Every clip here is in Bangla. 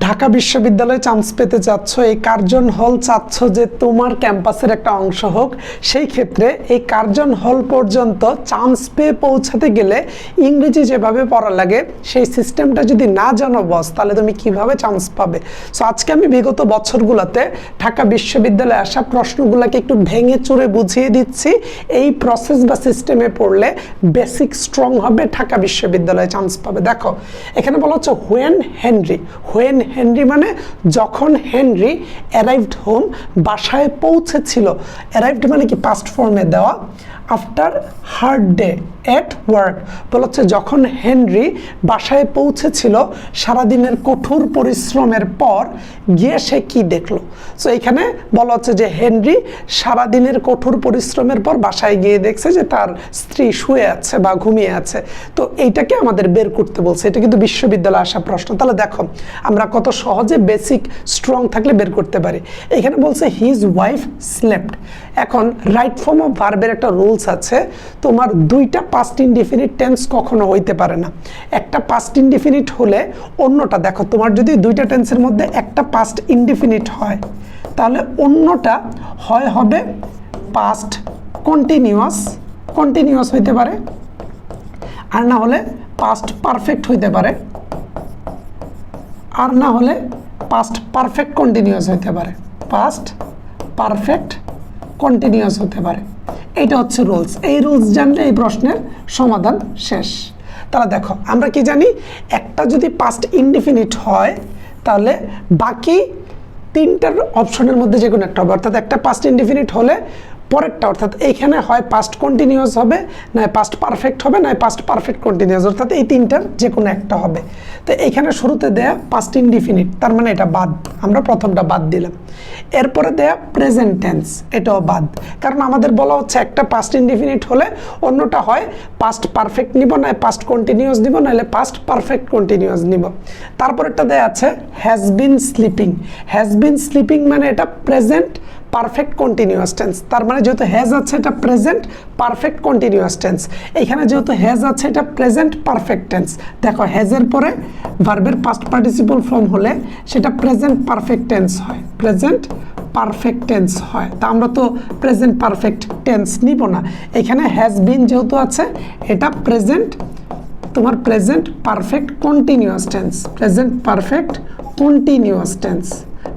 ঢাকা বিশ্ববিদ্যালয়ে চান্স পেতে চাচ্ছ, এই কার্জন হল চাচ্ছ যে তোমার ক্যাম্পাসের একটা অংশ হোক, সেই ক্ষেত্রে এই কার্জন হল পর্যন্ত চান্স পেয়ে পৌঁছাতে গেলে ইংরেজি যেভাবে পড়া লাগে, সেই সিস্টেমটা যদি না জানো বস তাহলে তুমি কীভাবে চান্স পাবে? সো আজকে আমি বিগত বছরগুলোতে ঢাকা বিশ্ববিদ্যালয়ে আসা প্রশ্নগুলোকে একটু ভেঙে চুরে বুঝিয়ে দিচ্ছি। এই প্রসেস বা সিস্টেমে পড়লে বেসিক স্ট্রং হবে, ঢাকা বিশ্ববিদ্যালয়ে চান্স পাবে। দেখো, এখানে বলা হচ্ছে হোয়েন হেনরি হোয়েন হেনরি মানে যখন হেনরি অ্যারাইভড হোম বাসায় পৌঁছেছিল। অ্যারাইভড মানে কি পাস্ট ফর্মে দেওয়া। After hard day at work বলা হচ্ছে যখন হেনরি বাসায় পৌঁছেছিল, সারাদিনের কঠোর পরিশ্রমের পর গিয়ে সে কি দেখল? সো এখানে বলা হচ্ছে যে হেনরি সারাদিনের কঠোর পরিশ্রমের পর বাসায় গিয়ে দেখছে যে তার স্ত্রী শুয়ে আছে বা ঘুমিয়ে আছে। তো এইটাকে আমাদের বের করতে বলছে। এটা কিন্তু বিশ্ববিদ্যালয়ে আসা প্রশ্ন। তাহলে দেখো, আমরা কত সহজে বেসিক স্ট্রং থাকলে বের করতে পারি। এখানে বলছে হিজ ওয়াইফ স্লেপ্ট এখন রাইট ফর্ম অফ ভার্বের একটা রুলস আছে। তোমার দুইটা পাস্ট ইনডিফিনিট টেন্স কখনো হইতে পারে না। একটা পাস্ট ইনডিফিনিট হলে অন্যটা, দেখো, তোমার যদি দুইটা টেন্সের মধ্যে একটা পাস্ট ইনডিফিনিট হয় তাহলে অন্যটা হয়, হবে পাস্ট কন্টিনিউয়াস কন্টিনিউয়াস হইতে পারে। আর না হলে পাস্ট পারফেক্ট হইতে পারে। আর না হলে পাস্ট পারফেক্ট কন্টিনিউয়াস হতে পারে। পাস্ট পারফেক্ট কন্টিনিউয়াস হতে পারে। এইটা হচ্ছে রুলস এই রুলস জানলে এই প্রশ্নের সমাধান শেষ। তাহলে দেখো, আমরা কি জানি? একটা যদি পাস্ট ইনডিফিনিট হয়, তাহলে বাকি তিনটার অপশনের মধ্যে যে কোনো একটা হবে। অর্থাৎ একটা পাস্ট ইনডিফিনিট হলে পরেরটা, অর্থাৎ এইখানে হয় পাস্ট কন্টিনিউয়াস হবে, নয় পাস্ট পারফেক্ট হবে, নয় পাস্ট পারফেক্ট কন্টিনিউয়াস অর্থাৎ এই তিনটার যে কোনো একটা হবে। তো এইখানে শুরুতে দেয়া পাস্ট ইনডিফিনিট তার মানে এটা বাদ, আমরা প্রথমটা বাদ দিলাম। এরপরে দেয়া প্রেজেন্ট টেন্স এটাও বাদ, কারণ আমাদের বলা হচ্ছে একটা পাস্ট ইনডিফিনিট হলে অন্যটা হয় পাস্ট পারফেক্ট নিব, নয় পাস্ট কন্টিনিউয়াস নিব নাহলে পাস্ট পারফেক্ট কন্টিনিউয়াস নিব। তারপরেরটা দেয়া আছে has been sleeping has been sleeping মানে এটা প্রেজেন্ট পারফেক্ট কন্টিনিউয়াস টেন্স তার মানে যেহেতু হ্যাজ আছে, এটা প্রেজেন্ট পারফেক্ট কন্টিনিউয়াস টেন্স এখানে যেহেতু হ্যাজ আছে, এটা প্রেজেন্ট পারফেক্ট টেন্স দেখো হ্যাজের পরে ভার্বের পাস্ট পার্টিসিপল ফর্ম হলে সেটা প্রেজেন্ট পারফেক্ট টেন্স হয়। প্রেজেন্ট পারফেক্ট টেন্স হয়। তা আমরা তো প্রেজেন্ট পারফেক্ট টেন্স নিব না। এখানে হ্যাজ বিন যেহেতু আছে, এটা প্রেজেন্ট তোমার present perfect continuous tense present perfect continuous tense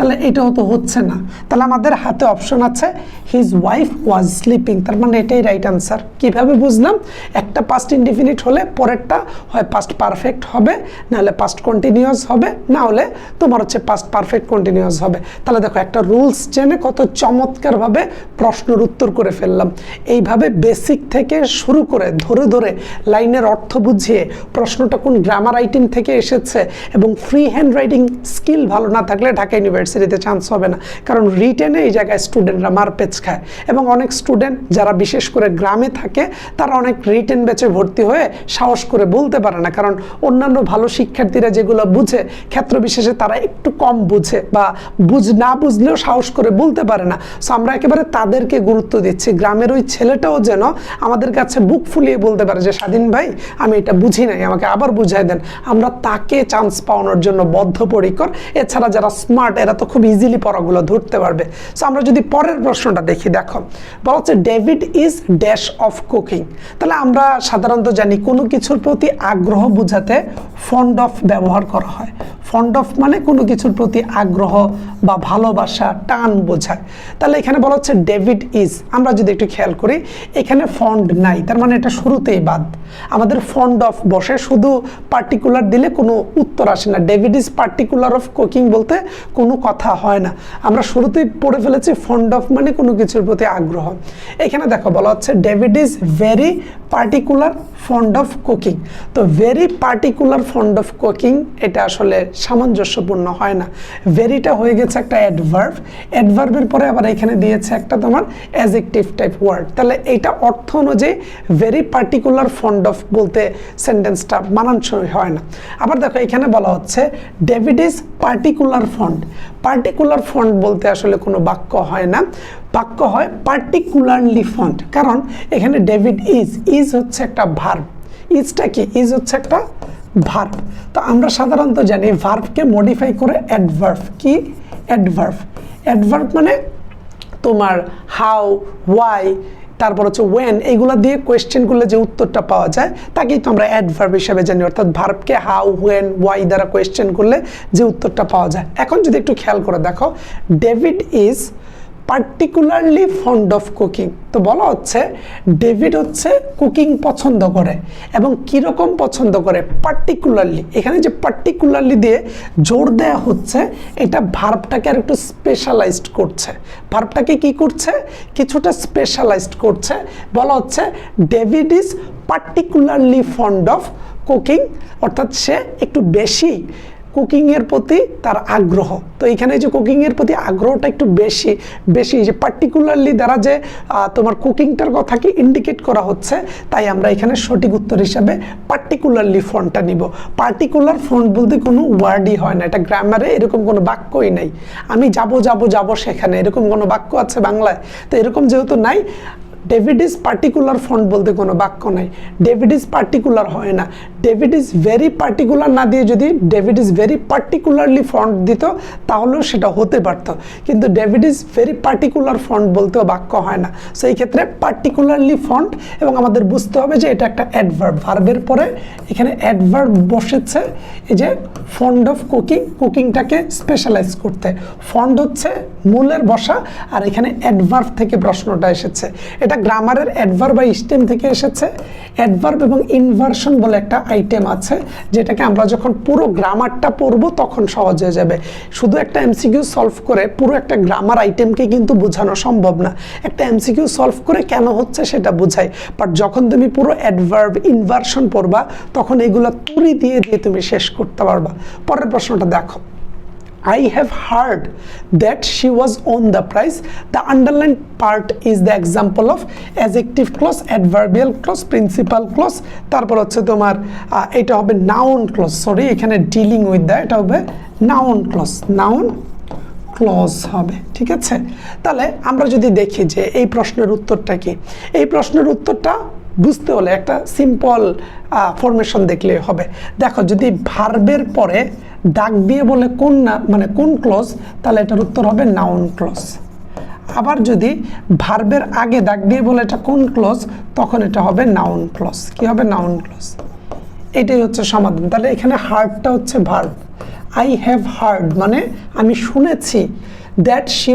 তাহলে এটাও তো হচ্ছে না। তাহলে আমাদের হাতে অপশন আছে হিজ ওয়াইফ ওয়াজ স্লিপিং তার মানে এটাই রাইট আনসার কীভাবে বুঝলাম? একটা পাস্ট ইনডিফিনিট হলে পরেরটা হয় পাস্ট পারফেক্ট হবে নাহলে পাস্ট কন্টিনিউয়াস হবে, না হলে তোমার হচ্ছে পাস্ট পারফেক্ট কন্টিনিউয়াস হবে। তাহলে দেখো একটা রুলস জেনে কত চমৎকারভাবে প্রশ্নের উত্তর করে ফেললাম। এইভাবে বেসিক থেকে শুরু করে, ধরে ধরে লাইনের অর্থ বুঝিয়ে প্রশ্নটা কোন গ্রামার আইটেম থেকে এসেছে এবং ফ্রি হ্যান্ড রাইটিং স্কিল ভালো না থাকলে ঢাকা ইউনিভার্সিটিতে চান্স হবে না। কারণ রিটেনে এই জায়গায় স্টুডেন্টরা মারপেচ খায়। এবং অনেক স্টুডেন্ট যারা বিশেষ করে গ্রামে থাকে, তারা অনেক রিটেন ব্যাচে ভর্তি হয়ে সাহস করে বলতে পারে না। কারণ অন্যান্য ভালো শিক্ষার্থীরা যেগুলো বুঝে, ক্ষেত্র বিশেষে তারা একটু কম বুঝে বা বুঝ না বুঝলেও সাহস করে বলতে পারে না। সো আমরা একেবারে তাদেরকে গুরুত্ব দিচ্ছি। গ্রামের ওই ছেলেটাও যেন আমাদের কাছে বুক ফুলিয়ে বলতে পারে যে, স্বাধীন ভাই, আমি এটা বুঝি নাই, আমাকে আবার বুঝাই দেন। আমরা তাকে চান্স পাওয়ানোর জন্য বদ্ধপরিকর। এছাড়া যারা স্মার্ট এরা তো খুব ইজিলি পড়াগুলো ধরতে পারবে। সো আমরা যদি পরের প্রশ্নটা দেখি, দেখো বলা হচ্ছে David is dash of cooking তাহলে আমরা সাধারণত জানি কোনো কিছুর প্রতি আগ্রহ বোঝাতে ফন্ড অফ ব্যবহার করা হয়। ফন্ড অফ মানে কোনো কিছুর প্রতি আগ্রহ বা ভালোবাসা, টান বোঝায়। তাহলে এখানে বলা হচ্ছে ডেভিড ইজ আমরা যদি একটু খেয়াল করি, এখানে ফন্ড নাই, তার মানে এটা শুরুতেই বাদ। আমাদের ফন্ড অফ বসে, শুধু পার্টিকুলার দিলে কোনো উত্তর আসে না। David is particular of cooking বলতে কোনো কথা হয় না। আমরা শুরুতেই পড়ে ফেলেছি ফন্ড অফ মানে কোনো কিছুর প্রতি আগ্রহ। এখানে দেখো বলা হচ্ছে David is very particular fond of cooking তো very particular fond of cooking এটা আসলে সামঞ্জস্যপূর্ণ হয় না। ভেরিটা হয়ে গেছে একটা অ্যাডভার্ব অ্যাডভার্বের পরে আবার এখানে দিয়েছে একটা তোমার অ্যাজেকটিভ টাইপ ওয়ার্ড তাহলে এইটা অর্থ অনুযায়ী ভেরি পার্টিকুলার ফন্ড অফ বলতে সেন্টেন্সটা মানানসই হয় না। আবার দেখো এখানে বলা হচ্ছে David is particular fond particular fond বলতে আসলে কোনো বাক্য হয় না। বাক্য হয় পার্টিকুলারলি ফন্ড কারণ এখানে ডেভিড ইজ ইজ হচ্ছে একটা ভার্ব ইজটা কি? ইজ হচ্ছে একটা ভার্ব তো আমরা সাধারণত জানি ভার্বকে মডিফাই করে অ্যাডভার্ভ কি? অ্যাডভার্ভ অ্যাডভার্ভ মানে তোমার হাউ ওয়াই তারপর হচ্ছে ওয়েন এইগুলো দিয়ে কোয়েশ্চেন করলে যে উত্তরটা পাওয়া যায়, তাকেই তো আমরা অ্যাডভার্ব হিসাবে জানি, অর্থাৎ ভার্বকে হাউ ওয়েন ওয়াই দ্বারা কোয়েশ্চেন করলে যে উত্তরটা পাওয়া যায়। এখন যদি একটু খেয়াল করে দেখো David is particularly fond of cooking তো বলা হচ্ছে ডেভিড হচ্ছে কুকিং পছন্দ করে। এবং কীরকম পছন্দ করে? পার্টিকুলারলি এখানে যে পার্টিকুলারলি দিয়ে জোর দেওয়া হচ্ছে, এটা ভার্বটাকে আর একটু স্পেশালাইজড করছে। ভার্বটাকে কি করছে? কিছুটা স্পেশালাইজড করছে। বলা হচ্ছে David is particularly fond of cooking অর্থাৎ সে একটু বেশি কুকিংয়ের প্রতি তার আগ্রহ। তো এখানে যে কুকিংয়ের প্রতি আগ্রহটা একটু বেশি বেশি, যে পার্টিকুলারলি দ্বারা যে তোমার কুকিংটার কথাকে ইন্ডিকেট করা হচ্ছে, তাই আমরা এখানে সঠিক উত্তর হিসাবে পার্টিকুলারলি ফন্টটা নিব। পার্টিকুলার ফন্ট বলতে কোনো ওয়ার্ডই হয় না, এটা গ্রামারে এরকম কোনো বাক্যই নাই। আমি যাব যাব যাব সেখানে, এরকম কোনো বাক্য আছে বাংলায়? তো এরকম যেহেতু নাই ডেভিড ইজ পার্টিকুলার ফন্ট বলতে কোনো বাক্য নাই। ডেভিড ইজ পার্টিকুলার হয় না। ডেভিড ইজ ভেরি পার্টিকুলার না দিয়ে যদি David is very particularly fond দিত, তাহলেও সেটা হতে পারত। কিন্তু David is very particular fond বলতেও বাক্য হয় না। সো এই ক্ষেত্রে পার্টিকুলারলি ফন্ট এবং আমাদের বুঝতে হবে যে এটা একটা অ্যাডভার্ব ভার্বের পরে এখানে অ্যাডভার্ব বসেছে, এই যে ফন্ড অফ কুকিং কুকিংটাকে স্পেশালাইজ করতে। ফন্ড হচ্ছে মূলের বসা, আর এখানে অ্যাডভার্ব থেকে প্রশ্নটা এসেছে। এটা গ্রামারের অ্যাডভার্ব বা স্টেম থেকে এসেছে। অ্যাডভার্ব এবং ইনভার্সন বলে একটা আইটেম আছে, যেটাকে আমরা যখন পুরো গ্রামারটা পড়ব তখন সহজ হয়ে যাবে। শুধু একটা এমসিকিউ সলভ করে পুরো একটা গ্রামার আইটেমকে কিন্তু বোঝানো সম্ভব না। একটা এমসিকিউ সলভ করে কেন হচ্ছে সেটা বোঝাই। বাট যখন তুমি পুরো অ্যাডভার্ব ইনভার্সন পড়বা, তখন এগুলো তুড়ি দিয়ে দিয়ে তুমি শেষ করতে পারবা। পরের প্রশ্নটা দেখো। I have heard that she was on the prize. The underlined part is the example of adjective clause, adverbial clause, principal clause. তারপর হচ্ছে তোমার এটা হবে noun clause. সরি এখানে ডিলিং উইথ দ্য এটা হবে noun clause. noun ক্লজ হবে ঠিক আছে তাহলে আমরা যদি দেখি যে এই প্রশ্নের উত্তরটা কি এই প্রশ্নের উত্তরটা বুঝতে হলে একটা সিম্পল ফরমেশন দেখলে হবে দেখো যদি ভার্বের পরে ডাক দিয়ে বলে কোন না মানে কোন ক্লজ তাহলে এটার উত্তর হবে নাউন ক্লজ আবার যদি ভার্বের আগে ডাক দিয়ে বলে এটা কোন ক্লজ তখন এটা হবে নাউন ক্লজ কি হবে নাউন ক্লজ এটাই হচ্ছে সমাধান। তাহলে এখানে হার্ডটা হচ্ছে ভার্ব আই হ্যাভ হার্ড মানে আমি শুনেছি। That she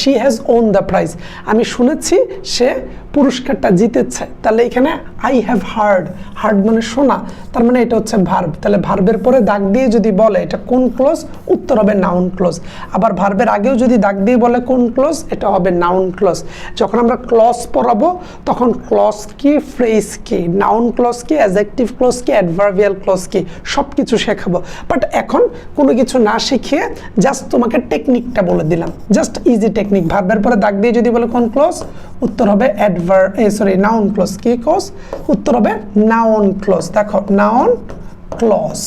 she has won the prize আমি শুনেছি সে পুরস্কারটা জিতেছে। তাহলে এখানে আই হ্যাভ হার্ড হার্ড মানে শোনা। তার মানে এটা হচ্ছে ভার্ব তাহলে ভার্বের পরে দাগ দিয়ে যদি বলে, এটা কোন ক্লোজ উত্তর হবে নাউন ক্লোজ আবার ভার্বের আগেও যদি দাগ দিয়ে বলে কোন ক্লোজ এটা হবে নাউন ক্লোজ যখন আমরা ক্লজ পড়াবো, তখন ক্লজ কি ফ্রেজ কি? নাউন ক্লজ কি অ্যাজেক্টিভ ক্লজ কি অ্যাডভার্বিয়াল ক্লজ কি? সব কিছু শেখাবো। বাট এখন কোনো কিছু না শিখিয়ে জাস্ট তোমাকে টেকনিকটা বলে দিলাম। জাস্ট ইজি টেকনিক ভার্বের পরে দাগ দিয়ে যদি বলে কোন ক্লোজ উত্তর হবে adverb uh sorry noun clause কি ক্লোজ উত্তর হবে নাউন ক্লোজ দেখো নাউন ক্লজ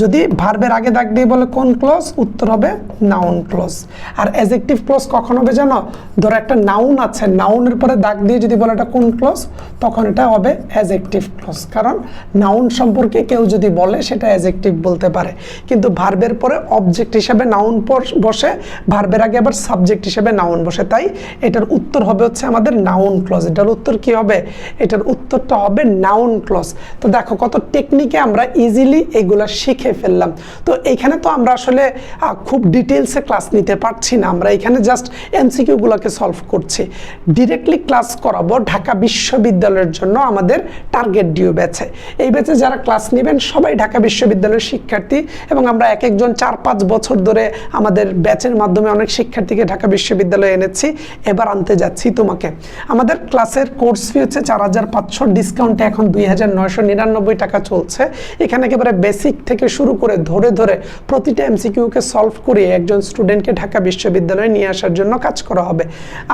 যদি ভার্বের আগে দাগ দিয়ে বলে কোন ক্লজ উত্তর হবে নাউন ক্লজ আর অ্যাজেক্টিভ ক্লজ কখন হবে জানো? ধরো একটা নাউন আছে নাউনের পরে দাগ দিয়ে যদি বলে এটা কোন ক্লজ তখন এটা হবে অ্যাজেক্টিভ ক্লজ কারণ নাউন সম্পর্কে কেউ যদি বলে, সেটা অ্যাজেক্টিভ বলতে পারে। কিন্তু ভার্বের পরে অবজেক্ট হিসাবে নাউন বসে ভার্বের আগে আবার সাবজেক্ট হিসাবে নাউন বসে। তাই এটার উত্তর হবে হচ্ছে আমাদের নাউন ক্লজ এটার উত্তর কি হবে? এটার উত্তরটা হবে নাউন ক্লজ তো দেখো কত টেকনিকে আমরা ইজিলি এগুলা শিখে ফেললাম। তো এইখানে তো আমরা আসলে খুব ডিটেলসে ক্লাস নিতে পারছি না। আমরা এখানে জাস্ট এমসিকিউগুলোকে সলভ করছি। ডিরেক্টলি ক্লাস করাবো ঢাকা বিশ্ববিদ্যালয়ের জন্য আমাদের টার্গেট ডিউ ব্যাচে এই ব্যাচে যারা ক্লাস নেবেন সবাই ঢাকা বিশ্ববিদ্যালয়ের শিক্ষার্থী এবং আমরা এক একজন চার পাঁচ বছর ধরে আমাদের ব্যাচের মাধ্যমে অনেক শিক্ষার্থীকে ঢাকা বিশ্ববিদ্যালয়ে এনেছি। এবার আনতে যাচ্ছি তোমাকে। আমাদের ক্লাসের কোর্স ফি হচ্ছে চার হাজার পাঁচশো। ডিসকাউন্টে এখন দুই হাজার নয়শো নিরানব্বই টাকা চলছে। এখানে একেবারে বেসিক থেকে শুরু করে ধরে ধরে প্রতিটা এমসিকিউকে সলভ করে একজন স্টুডেন্টকে ঢাকা বিশ্ববিদ্যালয়ে নিয়ে আসার জন্য কাজ করা হবে।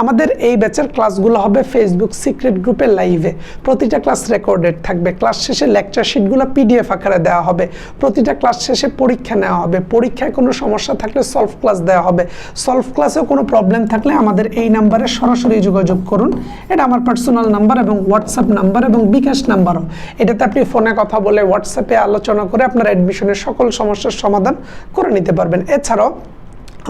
আমাদের এই ব্যাচের ক্লাসগুলো হবে ফেসবুক সিক্রেট গ্রুপে লাইভে প্রতিটা ক্লাস রেকর্ডেড থাকবে। ক্লাস শেষে লেকচার শিটগুলো পিডিএফ আকারে দেওয়া হবে। প্রতিটা ক্লাস শেষে পরীক্ষা নেওয়া হবে। পরীক্ষায় কোনো সমস্যা থাকলে সলভ ক্লাস দেওয়া হবে। সলভ ক্লাসেও কোনো প্রবলেম থাকলে আমাদের এই নাম্বারে সরাসরি যোগাযোগ করুন। এটা আমার পার্সোনাল নাম্বার এবং হোয়াটসঅ্যাপ নাম্বার এবং বিকাশ নাম্বারও এটাতে আপনি ফোনে কথা বলে হোয়াটসঅ্যাপে আলোচনা করে আপনার অ্যাডমিশনের সকল সমস্যার সমাধান করে নিতে পারবেন। এছাড়াও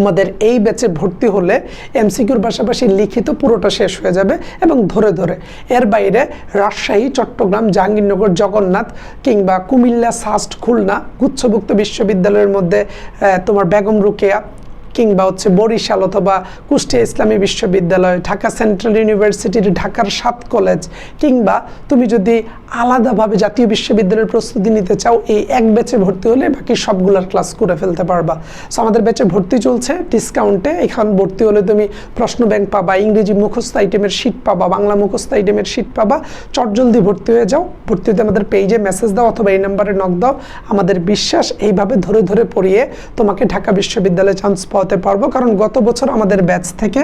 আমাদের এই ব্যাচে ভর্তি হলে এমসিকিউর পাশাপাশি লিখিত পুরোটা শেষ হয়ে যাবে এবং ধরে ধরে। এর বাইরে রাজশাহী, চট্টগ্রাম, জাহাঙ্গীরনগর, জগন্নাথ কিংবা কুমিল্লা, সাস্ট, খুলনা, গুচ্ছভুক্ত বিশ্ববিদ্যালয়ের মধ্যে তোমার বেগম রুকেয়া কিংবা হচ্ছে বরিশাল অথবা কুষ্টিয়া ইসলামী বিশ্ববিদ্যালয়, ঢাকা সেন্ট্রাল ইউনিভার্সিটির ঢাকার সাত কলেজ, কিংবা তুমি যদি আলাদাভাবে জাতীয় বিশ্ববিদ্যালয়ের প্রস্তুতি নিতে চাও, এই এক ব্যাচে ভর্তি হলে বাকি সবগুলোর ক্লাস করে ফেলতে পারবা। সো আমাদের ব্যাচে ভর্তি চলছে ডিসকাউন্টে এখান ভর্তি হলে তুমি প্রশ্ন ব্যাংক পাবা, ইংরেজি মুখস্থ আইটেমের শীট পাবা, বাংলা মুখস্থ আইটেমের শীট পাবা। চটজলদি ভর্তি হয়ে যাও। ভর্তি হতে আমাদের পেজে মেসেজ দাও অথবা এই নাম্বারে নক দাও। আমাদের বিশ্বাস এইভাবে ধরে ধরে পড়িয়ে তোমাকে ঢাকা বিশ্ববিদ্যালয়ে চান্স পাওয়াতে পারব, কারণ গত বছর আমাদের ব্যাচ থেকে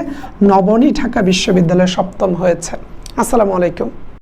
নবনী ঢাকা বিশ্ববিদ্যালয়ে সপ্তম হয়েছে। আসসালামু আলাইকুম।